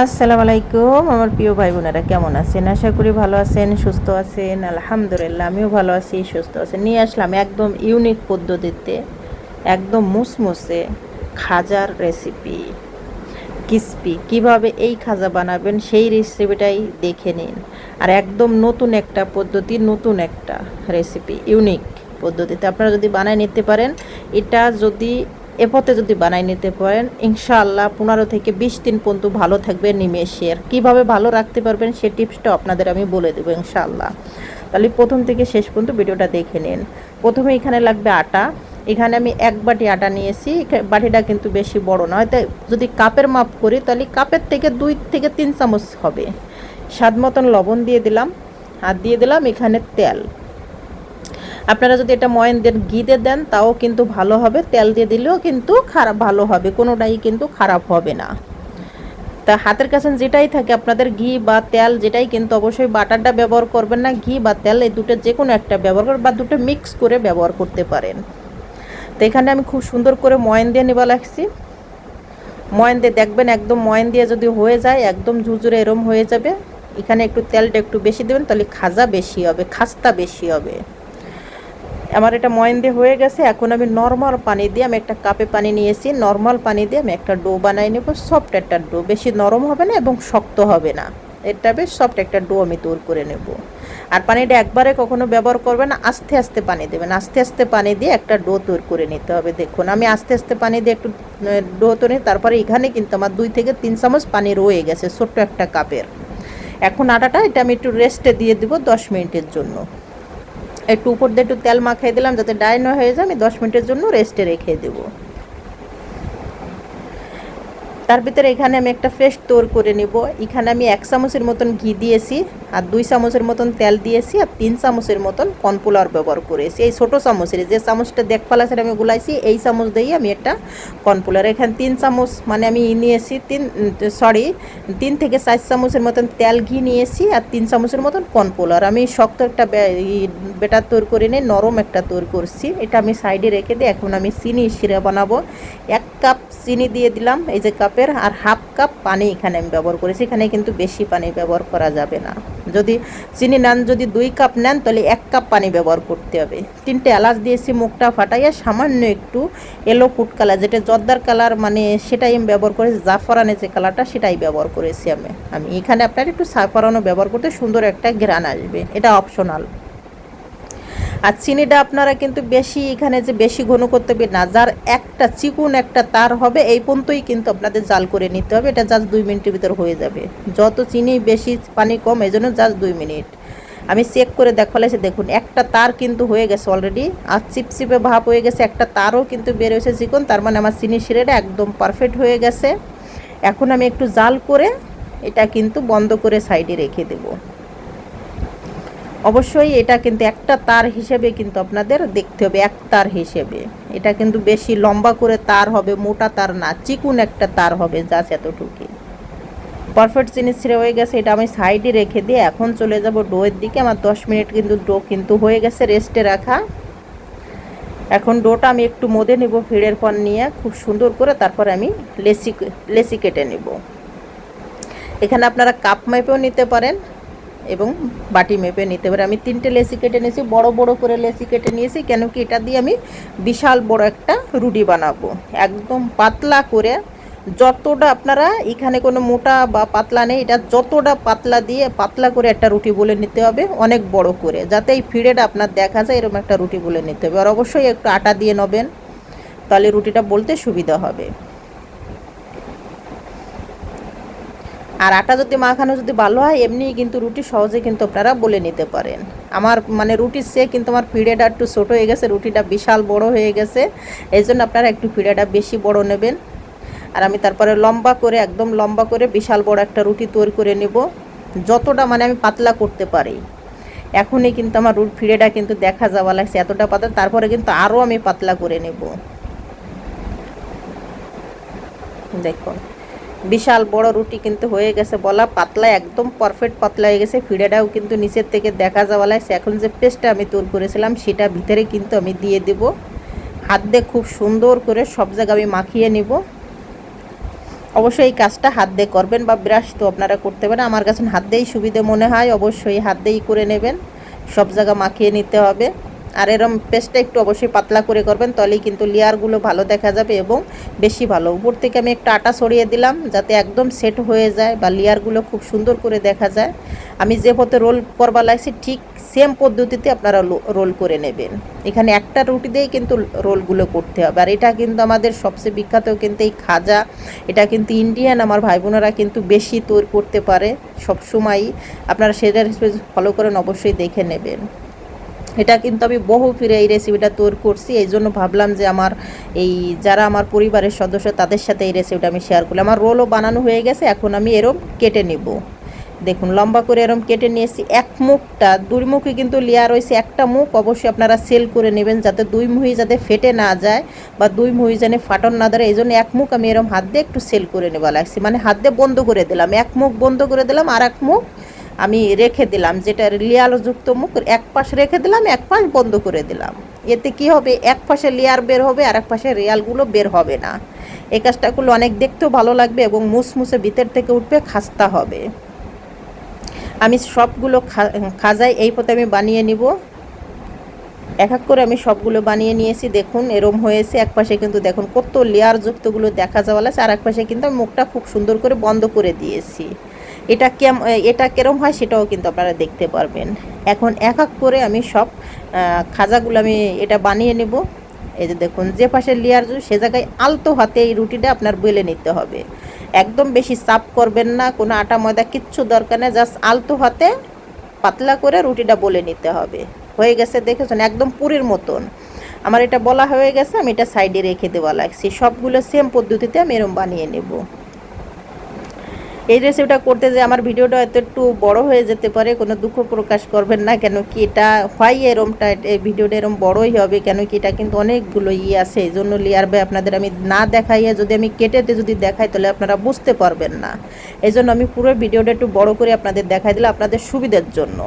আসসালামু আলাইকুম, আমার প্রিয় ভাই বোনেরা কেমন আছেন? আশা করি ভালো আছেন, সুস্থ আছেন, আলহামদুলিল্লাহ, আমিও ভালো আছি, সুস্থ আছি। নিয়ে আসলাম একদম ইউনিক পদ্ধতিতে, একদম মুসমুসে খাজার রেসিপি কিসপি কীভাবে এই খাজা বানাবেন সেই রেসিপিটাই দেখে নিন। আর একদম নতুন একটা পদ্ধতি, নতুন একটা রেসিপি, ইউনিক পদ্ধতিতে। আপনারা যদি বানায় নিতে পারেন, এটা যদি এ পথে যদি বানাই নিতে পারেন, ইনশাআল্লাহ পনেরো থেকে বিশ দিন পর্যন্ত ভালো থাকবে নিমেষে আর কীভাবে ভালো রাখতে পারবেন সে টিপসটা আপনাদের আমি বলে দেবো ইনশাআল্লাহ। তাহলে প্রথম থেকে শেষ পর্যন্ত ভিডিওটা দেখে নিন। প্রথমে এখানে লাগবে আটা। এখানে আমি এক বাটি আটা নিয়েছি। বাটিটা কিন্তু বেশি বড় নয়। তাই যদি কাপের মাপ করি, তাহলে কাপের থেকে দুই থেকে তিন চামচ হবে। স্বাদ মতন লবণ দিয়ে দিলাম। আর দিয়ে দিলাম এখানে তেল। আপনারা যদি এটা ময়ন দেন ঘি দিয়ে দেন, তাও কিন্তু ভালো হবে। তেল দিয়ে দিলেও কিন্তু খারাপ, ভালো হবে। কোনোটাই কিন্তু খারাপ হবে না। তা হাতের কাছে যেটাই থাকে, আপনাদের ঘি বা তেল যেটাই কিন্তু অবশ্যই বাটারটা ব্যবহার করবেন না। ঘি বা তেল এই দুটো যে কোনো একটা ব্যবহার করবেন বা দুটো মিক্স করে ব্যবহার করতে পারেন। তো এখানে আমি খুব সুন্দর করে ময়ন দিয়ে নেবা লাগছি। ময়ন দিয়ে দেখবেন একদম ময়ন দিয়ে যদি হয়ে যায়, একদম ঝুরঝুরে এরম হয়ে যাবে। এখানে একটু তেলটা একটু বেশি দেবেন, তাহলে খাজা বেশি হবে, খাস্তা বেশি হবে। আমার এটা ময়ন দিয়ে হয়ে গেছে। এখন আমি নর্মাল পানি দিয়ে আমি একটা কাপে পানি নিয়েছি। নর্মাল পানি দিয়ে আমি একটা ডো বানাই নেব। সফট একটা ডো বেশি নরম হবে না এবং শক্ত হবে না। এটা বেশ সফট একটা ডো আমি তৈরি করে নেব। আর পানিটা একবারে কখনো ব্যবহার করবেন না। আস্তে আস্তে পানি দেবেন। আস্তে আস্তে পানি দিয়ে একটা ডো তৈরি করে নিতে হবে। দেখুন, আমি আস্তে আস্তে পানি দিয়ে একটু ডো তৈরি তারপরে এখানে কিন্তু আমার দুই থেকে তিন চামচ পানি রয়ে গেছে ছোট্ট একটা কাপের এখন আটাটা এটা আমি একটু রেস্টে দিয়ে দেবো দশ মিনিটের জন্য। একটু উপর দিয়ে একটু তেল মাখিয়ে দিলাম, যাতে ডাই না হয়ে যায়। আমি দশ মিনিটের জন্য রেস্টে রেখে দেবো। তার ভিতরে এখানে আমি একটা ফ্রেশ তোর করে নেব। এখানে আমি এক চামচের মতন ঘি দিয়েছি, আর দুই চামচের মতন তেল দিয়েছি, আর তিন চামচের মতন কর্নফ্লাওয়ার ব্যবহার করেছি। এই ছোটো চামচের যে চামচটা দেখ পালাছে আমি গুলাইছি, এই চামচ দিয়েই আমি একটা কর্নফ্লাওয়ার। এখানে তিন চামচ মানে আমি নিয়েছি, তিন সরি তিন থেকে চার চামচের মতন তেল ঘি নিয়েছি, আর তিন চামচের মতন কর্নফ্লাওয়ার। আমি শক্ত একটা বেটার তৈরি করে নিয়ে নরম একটা তৈরি করছি। এটা আমি সাইডে রেখে দিই এখন আমি চিনি শিরা বানাবো। এক কাপ চিনি দিয়ে দিলাম, এই যে কাপের আর হাফ কাপ পানি এখানে আমি ব্যবহার করেছি। এখানে কিন্তু বেশি পানি ব্যবহার করা যাবে না। যদি চিনি নেন, যদি দুই কাপ নেন, তাহলে এক কাপ পানি ব্যবহার করতে হবে। তিনটে এলাচ দিয়েছি, মুখটা ফাটাইয়া সামান্য একটু এলো ফুড কালার যেটা জর্দার কালার মানে সেটাই আমি ব্যবহার করেছি। জাফরানের যে কালারটা সেটাই ব্যবহার করেছি আমি। আমি এখানে আপনার একটু সাফরানও ব্যবহার করতে সুন্দর একটা ঘ্রাণ আসবে। এটা অপশনাল আর চিনিটা আপনারা কিন্তু বেশি এখানে যে বেশি ঘন করতে হবে না, যার একটা চিকুন, একটা তার হবে, এই পর্যন্তই কিন্তু আপনাদের জাল করে নিতে হবে। এটা জাস্ট দুই মিনিটের ভিতর হয়ে যাবে। যত চিনি বেশি পানি কম এই জন্য জাস্ট দুই মিনিট। আমি চেক করে দেখালাইছি, দেখুন, একটা তার কিন্তু হয়ে গেছে অলরেডি আর চিপচিপে ভাব হয়ে গেছে, একটা তারও কিন্তু বের হয়েছে চিকন, তার মানে আমার চিনি শিরেটা একদম পারফেক্ট হয়ে গেছে। এখন আমি একটু জাল করে এটা কিন্তু বন্ধ করে সাইডে রেখে দেবো। অবশ্যই এটা কিন্তু একটা তার হিসেবে কিন্তু আপনাদের দেখতে হবে, এক তার হিসেবে। এটা কিন্তু বেশি লম্বা করে তার হবে, মোটা তার না, চিকুন একটা তার হবে, জাস্ট এতটুকুই। পারফেক্ট জিনিস ছেড়ে হয়ে গেছে, এটা আমি সাইডে রেখে দিয়ে এখন চলে যাব ডোয়ের দিকে। আমার দশ মিনিট কিন্তু ডো কিন্তু হয়ে গেছে, রেস্টে রাখা। এখন ডোটা আমি একটু মোদে নেব ভিড়ের পর নিয়ে, খুব সুন্দর করে তারপরে আমি লেসি লেসি কেটে নেব। এখানে আপনারা কাপ মাপেও নিতে পারেন। এবং বাটি মেপে নিতে পারে। আমি তিনটে লেসি কেটে নিয়েছি, বড় বড় করে লেসি কেটে নিয়েছি কেন কি এটা দিয়ে আমি বিশাল বড় একটা রুটি বানাবো। একদম পাতলা করে যতটা আপনারা এখানে কোনো মোটা বা পাতলা নেই, এটা যতটা পাতলা দিয়ে পাতলা করে একটা রুটি বলে নিতে হবে, অনেক বড় করে। যাতে এই ফিডেটা আপনার দেখা যায়, এরকম একটা রুটি বলে নিতে হবে। আর অবশ্যই একটু আটা দিয়ে নেবেন, তাহলে রুটিটা বলতে সুবিধা হবে। আর আটা যদি মাখানো যদি ভালো হয়, এমনি কিন্তু রুটি সহজে কিন্তু আপনারা বলে নিতে পারেন। আমার মানে রুটির সে কিন্তু আমার পিড়েটা একটু ছোটো হয়ে গেছে, রুটিটা বিশাল বড় হয়ে গেছে। এই জন্য আপনারা একটু পিড়েটা বেশি বড় নেবেন। আর আমি তারপরে লম্বা করে, একদম লম্বা করে বিশাল বড় একটা রুটি তৈরি করে নেব। যতটা মানে আমি পাতলা করতে পারি। এখনই কিন্তু আমার রুট ফিরেটা কিন্তু দেখা যাওয়া লাগছে, এতটা পাতলা। তারপরে কিন্তু আরও আমি পাতলা করে নেব। দেখুন। বিশাল বড় রুটি কিন্তু হয়ে গেছে, বলা পাতলা, একদম পারফেক্ট পাতলা হয়ে গেছে। ফিডাটাও কিন্তু নিচের থেকে দেখা যাওয়া লাগছে এখন যে পেস্টটা আমি তৈরি করেছিলাম, সেটা ভিতরে কিন্তু আমি দিয়ে দেব। হাত দিয়ে খুব সুন্দর করে সব জায়গা আমি মাখিয়ে নেব। অবশ্যই এই কাজটা হাত দিয়ে করবেন বা ব্রাশ তো আপনারা করতে পারেন। আমার কাছে হাত দিয়েই সুবিধে মনে হয়, অবশ্যই হাত দিয়েই করে নেবেন। সব জায়গা মাখিয়ে নিতে হবে। আর এরম পেস্টটা একটু অবশ্যই পাতলা করে করবেন তাহলেই কিন্তু লেয়ারগুলো ভালো দেখা যাবে এবং বেশি ভালো। উপর থেকে আমি একটা আটা সরিয়ে দিলাম, যাতে একদম সেট হয়ে যায় বা লেয়ারগুলো খুব সুন্দর করে দেখা যায়। আমি যে পথে রোল করবা লাগছি, ঠিক সেম পদ্ধতিতে আপনারা রোল করে নেবেন। এখানে একটা রুটি দিয়েই কিন্তু রোলগুলো করতে হবে। আর এটা কিন্তু আমাদের সবচেয়ে বিখ্যাত কিন্তু এই খাজা। এটা কিন্তু ইন্ডিয়ান আমার ভাই বোনেরা কিন্তু বেশি তৈরি করতে পারে সবসময়ই। আপনারা সেটা ফলো করেন, অবশ্যই দেখে নেবেন। এটা কিন্তু আমি বহু ফিরে এই রেসিপিটা তৈরি করছি। এই জন্য ভাবলাম যে আমার এই যারা আমার পরিবারের সদস্য, তাদের সাথে এই রেসিপিটা আমি শেয়ার করলাম আমার রোলও বানানো হয়ে গেছে, এখন আমি এরম কেটে নেব। দেখুন, লম্বা করে এরম কেটে নিয়েছি। এক মুখটা, দুই মুখে কিন্তু লেয়ার রয়েছে। একটা মুখ অবশ্যই আপনারা সেল করে নেবেন যাতে দুই মুহি যাতে ফেটে না যায় বা দুই মুহি যেন ফাটন না ধরে। এই জন্য এক মুখ আমি এরম হাত দিয়ে একটু সেল করে নেওয়া লাগছি। মানে হাত দিয়ে বন্ধ করে দিলাম। এক মুখ বন্ধ করে দিলাম আর এক মুখ আমি রেখে দিলাম, যেটা লেয়ারযুক্ত মুখ, এক পাশ রেখে দিলাম, এক পাশ বন্ধ করে দিলাম। এতে কি হবে? এক পাশে লেয়ার বের হবে আর এক পাশে রেয়ালগুলো বের হবে না। এই কাজটা করলে অনেক দেখতেও ভালো লাগবে এবং মুসমুসে ভিতর থেকে উঠবে, খাস্তা হবে। আমি সবগুলো খাজাই এই পথে আমি বানিয়ে নিব। এক এক করে আমি সবগুলো বানিয়ে নিয়েছি, দেখুন, এরম হয়েছে। এক পাশে কিন্তু দেখুন কত লেয়ার যুক্তগুলো দেখা যাওয়া আছে আর এক পাশে কিন্তু আমি মুখটা খুব সুন্দর করে বন্ধ করে দিয়েছি। এটা কেম এটা কেরম হয় সেটাও কিন্তু আপনারা দেখতে পারবেন। এখন এক এক করে আমি সব খাজাগুলো আমি এটা বানিয়ে নেব। এই যে দেখুন, যে পাশে লেয়ার সে জায়গায় আলতো হাতে এই রুটিটা আপনার বেলে নিতে হবে। একদম বেশি চাপ করবেন না, কোনো আটা, ময়দা কিচ্ছু দরকার নেই, জাস্ট আলতো হাতে পাতলা করে রুটিটা বলে নিতে হবে। হয়ে গেছে, দেখেছেন, একদম পুরীর মতন। আমার এটা বলা হয়ে গেছে, আমি এটা সাইডে রেখে দেওয়া লাগছি। সবগুলো সেম পদ্ধতিতে আমি এরম বানিয়ে নেব। এই রেসিপিটা করতে যে আমার ভিডিওটা এত একটু বড় হয়ে যেতে পারে, কোনো দুঃখ প্রকাশ করবেন না, কেন কি এটা হয় এরমটা এই ভিডিওটা এরম বড়ই হবে, কেন কি এটা কিন্তু অনেকগুলো ইয়ে আছে, এই জন্য লিয়ার ভাই আপনাদের আমি না দেখাইয়া যদি আমি কেটেতে যদি দেখাই, তাহলে আপনারা বুঝতে পারবেন না। এই জন্য আমি পুরো ভিডিওটা একটু বড় করে আপনাদের দেখাই দিলে আপনাদের সুবিধার জন্য।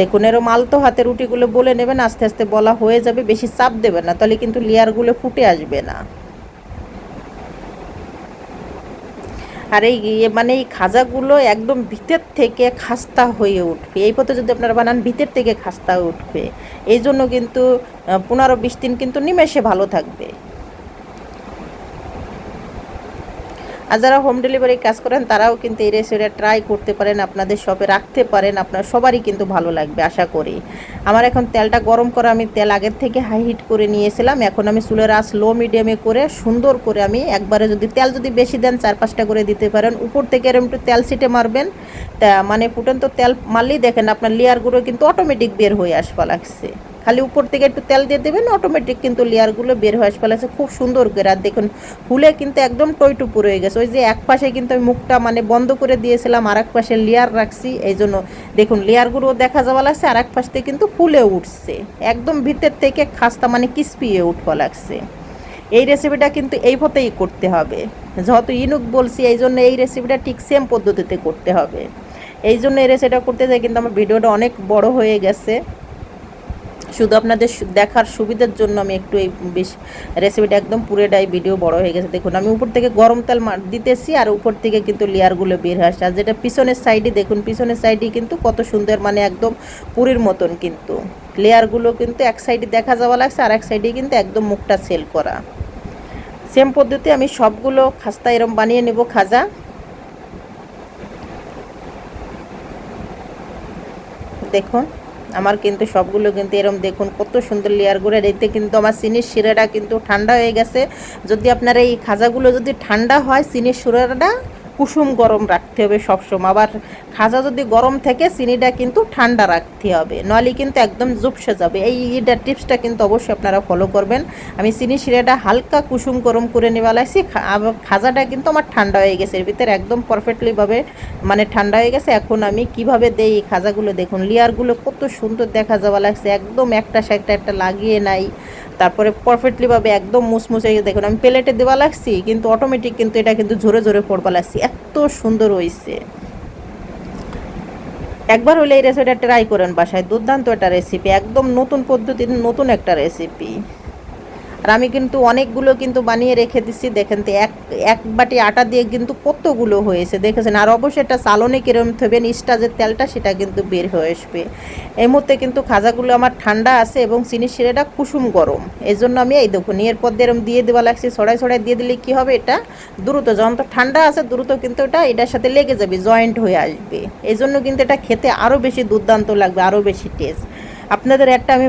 দেখুন, এরম আলতো হাতে রুটিগুলো বলে নেবেন, আস্তে আস্তে বলা হয়ে যাবে, বেশি চাপ দেবেন না, তাহলে কিন্তু লেয়ারগুলো ফুটে আসবে না। আর এই মানে এই খাজাগুলো একদম ভিতর থেকে খাস্তা হয়ে উঠবে। এই পথে যদি আপনারা বানান, ভিতর থেকে খাস্তা উঠবে। এই জন্য কিন্তু পনেরো বিশ দিন কিন্তু নিমেষে ভালো থাকবে। আর যারা হোম ডেলিভারি কাজ করেন, তারাও কিন্তু এই রেসিপিটা ট্রাই করতে পারেন, আপনাদের শপে রাখতে পারেন, আপনার সবারই কিন্তু ভালো লাগবে, আশা করি। আমার এখন তেলটা গরম করা, আমি তেল আগের থেকে হাই হিট করে নিয়েছিলাম, এখন আমি চুলের আঁচ লো মিডিয়ামে করে, সুন্দর করে আমি একবারে যদি তেল যদি বেশি দেন চার পাঁচটা করে দিতে পারেন। উপর থেকে এরকম একটু তেল সিটে মারবেন, তা মানে ফুটন্ত তেল মারলেই দেখেন আপনার লেয়ারগুলো কিন্তু অটোমেটিক বের হয়ে আসবা, লাগছে। খালি উপর থেকে একটু তেল দিয়ে দেবেন অটোমেটিক কিন্তু লেয়ারগুলো বের হয়ে আসবে। আছে খুব সুন্দর করে। আর দেখুন ফুলে কিন্তু একদম টইটুপু হয়ে গেছে। ওই যে এক পাশে কিন্তু আমি মুখটা মানে বন্ধ করে দিয়েছিলাম আর এক পাশে লেয়ার রাখছি, এই জন্য দেখুন লেয়ারগুলো দেখা যাওয়া লাগছে আর এক পাশ থেকে কিন্তু ফুলে উঠছে। একদম ভিতর থেকে খাস্তা মানে কিসপিয়ে উঠবা লাগছে। এই রেসিপিটা কিন্তু এই পথেই করতে হবে। যেহেতু ইনুক বলছি, এই জন্য এই রেসিপিটা ঠিক সেম পদ্ধতিতে করতে হবে। এই জন্য এই রেসিপিটা করতে যাই কিন্তু আমার ভিডিওটা অনেক বড় হয়ে গেছে। শুধু আপনাদের দেখার সুবিধার জন্য আমি একটু এই বেশ রেসিপিটা একদম পুরেটাই ভিডিও বড় হয়ে গেছে। দেখুন, আমি উপর থেকে গরম তেল দিতেছি আর উপর থেকে কিন্তু লেয়ারগুলো বের হয়ে আসছে। আর যেটা পিছনের সাইডে দেখুন, পিছনের সাইডে কিন্তু কত সুন্দর মানে একদম পুরীর মতন কিন্তু। লেয়ারগুলো কিন্তু এক সাইডে দেখা যাওয়া লাগছে আর এক সাইডে কিন্তু একদম মুখটা সেল করা। সেম পদ্ধতি আমি সবগুলো খাস্তা এরম বানিয়ে নেব খাজা। দেখুন আমার কিন্তু সবগুলো কিন্তু এরম দেখুন, কত সুন্দর লেয়ার করে এতে কিন্তু আমার চিনির শিরাটা কিন্তু ঠান্ডা হয়ে গেছে। যদি আপনার এই খাজাগুলো যদি ঠান্ডা হয়, চিনির শিরাটা কুসুম গরম রাখতে হবে সবসময়। আবার খাজা যদি গরম থাকে, চিনিটা কিন্তু ঠান্ডা রাখতে হবে। নইলে কিন্তু একদম জুপসে যাবে। এই এটা টিপসটা কিন্তু অবশ্যই আপনারা ফলো করবেন। আমি চিনি শিরাটা হালকা কুসুম গরম করে নেওয়া লাগছি। খাজাটা কিন্তু আমার ঠান্ডা হয়ে গেছে। এর ভিতরে একদম পারফেক্টলিভাবে মানে ঠান্ডা হয়ে গেছে। এখন আমি কীভাবে দেই এই খাজাগুলো দেখুন। লেয়ারগুলো কত সুন্দর দেখা যাওয়া লাগছে। একদম একটা সাইডটা একটা লাগিয়ে নাই। তারপরে পারফেক্টলিভাবে একদম মুসমুসে দেখুন। আমি প্লেটে দেওয়া লাগছি, কিন্তু অটোমেটিক কিন্তু এটা কিন্তু ঝরে ঝরে পড়বা লাগছি। এত সুন্দর হয়েছে একবার হলে এই রেসিপিটা ট্রাই করেন বাসায়। দুর্দান্ত একটা রেসিপি একদম নতুন পদ্ধতির নতুন একটা রেসিপি আর আমি কিন্তু অনেকগুলো কিন্তু বানিয়ে রেখে দিচ্ছি দেখেন তো, এক এক বাটি আটা দিয়ে কিন্তু কতগুলো হয়েছে, দেখেছেন? আর অবশ্যই এটা চালনে কিরম থবেন স্টাজের তেলটা সেটা কিন্তু বের হয়ে আসবে। এই মুহূর্তে কিন্তু খাজাগুলো আমার ঠান্ডা আছে এবং চিনির শিরাটা কুসুম গরম। এই জন্য আমি এই দেখুন দিয়ে এরম দিয়ে দেওয়া লাগছে ছড়াই ছড়াই দিয়ে দিলে কি হবে এটা? দ্রুত, যখন তো ঠান্ডা আছে, দ্রুত কিন্তু এটা, এটার সাথে লেগে যাবে, জয়েন্ট হয়ে আসবে। এই জন্য কিন্তু এটা খেতে আরও বেশি দুর্দান্ত লাগবে আরও বেশি টেস্ট আপনাদের একটা আমি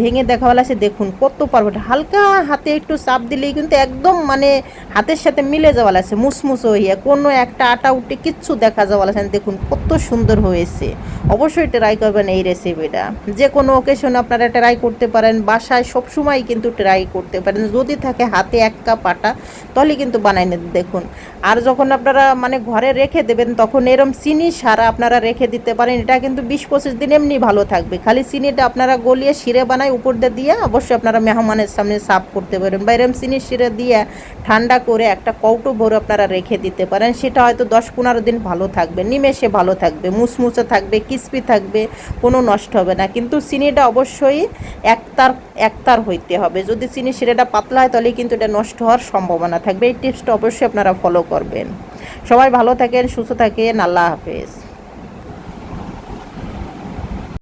ভেঙে দেখাওয়ালা আছে, দেখুন কত পারফেক্ট হালকা হাতে একটু চাপ দিলেই কিন্তু একদম মানে হাতের সাথে মিলে যাওয়া আছে, মুসমুস হইয়া। কোনো একটা আটা উঠে কিচ্ছু দেখা যাওয়া আছে দেখুন কত সুন্দর হয়েছে। অবশ্যই ট্রাই করবেন এই রেসিপিটা যে কোনো ওকেশনে আপনারা ট্রাই করতে পারেন, বাসায় সবসময় কিন্তু ট্রাই করতে পারেন। যদি থাকে হাতে এক কাপ আটা, তাহলে কিন্তু বানাই নিতে দেখুন। আর যখন আপনারা মানে ঘরে রেখে দেবেন, তখন এরম চিনি সারা আপনারা রেখে দিতে পারেন। এটা কিন্তু বিশ পঁচিশ দিন এমনি ভালো থাকবে। খালি চিনিটা আপনারা গলিয়ে শিরে বানায় উপর দিয়ে অবশ্যই আপনারা মেহমানের সামনে সাফ করতে পারেন। বা এরম চিনি শিরে দিয়ে ঠান্ডা করে একটা কৌটো ভরে আপনারা রেখে দিতে পারেন। সেটা হয়তো দশ পনেরো দিন ভালো থাকবে, নিমেষে ভালো থাকবে, মুসমুসে থাকবে, ক্রিস্পি থাকবে, কোনো নষ্ট হবে না। কিন্তু চিনিটা অবশ্যই একতার একতার হইতে হবে। যদি চিনি শিরাটা পাতলা হয় তাহলে কিন্তু এটা নষ্ট হওয়ার সম্ভাবনা থাকবে। এই টিপসটা অবশ্যই আপনারা ফলো করবেন। সবাই ভালো থাকেন, সুস্থ থাকেন, আল্লাহ হাফেজ।